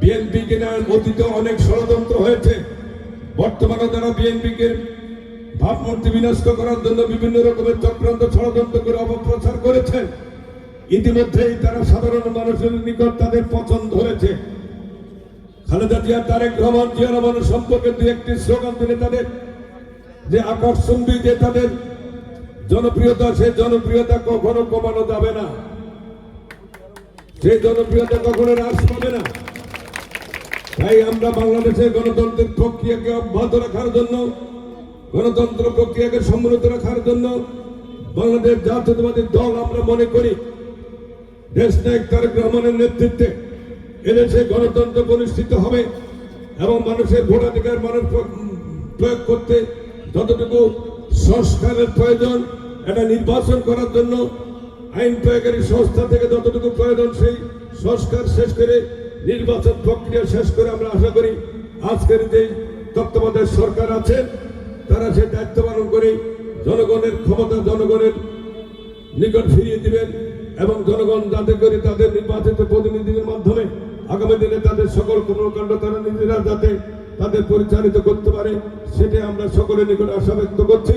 BNP কিনা অতীতে অনেক ষড়যন্ত্র হয়েছে। বর্তমানে তারা বিএনপিকে ভাবমূর্তি বিনষ্ট করার জন্য বিভিন্ন রকমের চক্রান্ত ষড়যন্ত্র করে অপপ্রচার করেছে। ইতিমধ্যেই তারা সাধারণ মানুষের নিকট তাদের পছন্দ হয়েছে। খালেদা জিয়া, তারেক রহমান, জিয়া রহমানের সম্পর্কে দু একটি স্লোগান দিলে তাদের যে আকর্ষণ দিয়ে তাদের জনপ্রিয়তা সেই জনপ্রিয়তা কখনো কমানো যাবে না। সেই জনপ্রিয়তা কখনো হ্রাস পাবে না। তাই আমরা বাংলাদেশের গণতন্ত্রের প্রক্রিয়াকে অব্যাহত রাখার জন্য, গণতন্ত্র প্রক্রিয়াকে সম্মিলিত রাখার জন্য বাংলাদেশ জাতীয়তাবাদী দল আমরা মনে করি। দেশ নায়ক তারেক রহমানের নেতৃত্বে এদেশে গণতন্ত্র প্রতিষ্ঠিত হবে এবং মানুষের ভোটাধিকার মানুষ প্রয়োগ করতে যতটুকু সংস্কারের প্রয়োজন, এটা নির্বাচন করার জন্য আইন প্রয়োগকারী সংস্থা থেকে যতটুকু প্রয়োজন, সেই সংস্কার শেষ করে নির্বাচন প্রক্রিয়া শেষ করে আমরা আশা করি আজকের যে তত্ত্বাবধায়ক সরকার আছে, তারা সেই দায়িত্ব পালন করে জনগণের ক্ষমতা জনগণের নিকট ফিরিয়ে দিবেন এবং জনগণ যাতে করে তাদের নির্বাচিত প্রতিনিধিদের মাধ্যমে আগামী দিনে তাদের সকল কর্মকাণ্ড তারা নিজেরা যাতে তাদের পরিচালিত করতে পারে সেটা আমরা সকলের নিকট আশা ব্যক্ত করছি।